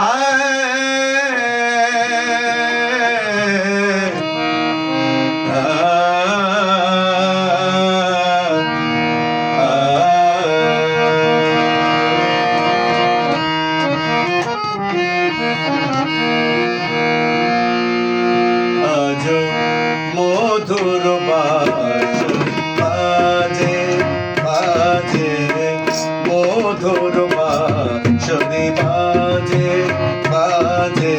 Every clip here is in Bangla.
I বাজে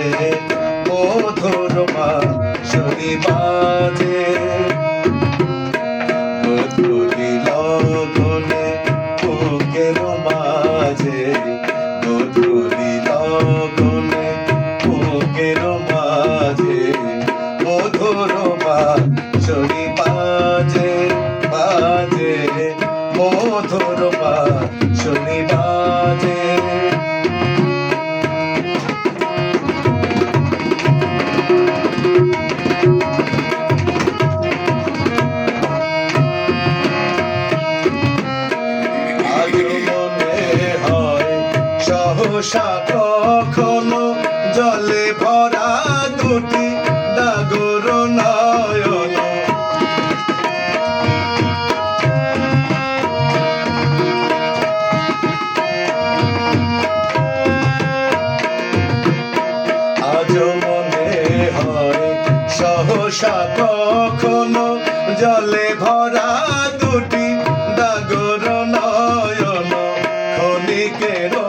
মধুর মাধুরী বাজে। মধুরী লগনে বুকের মাঝে মধুরী লগনে বুকের মাঝে মধুর মাধুরী বাজে বাজে। মধুর মাধুরী বাজে খোসা কখনো জলে ভরা দুটি দাগর নয়ন। আজ মনে হয় সহসা কখনো জলে ভরা দুটি দাগর নয়ন। ক্ষণিকেরও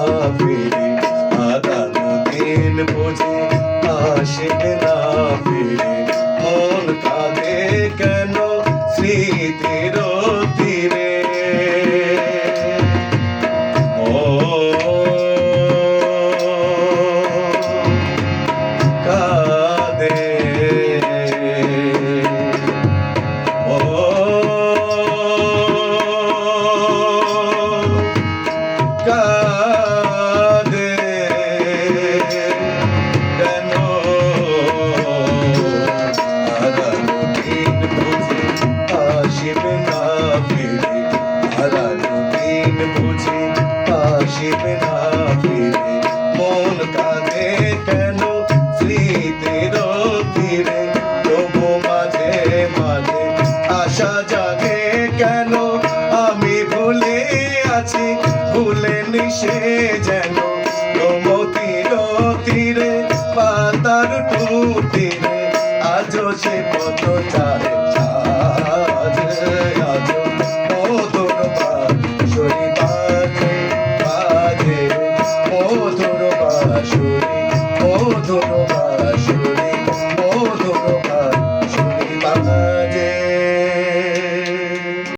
কেন? আমি ভুলে আছি, ভুলে নিশে যেন। গোমতির তীরে পাতার টুটিরে আজও সে পথ চারে আজ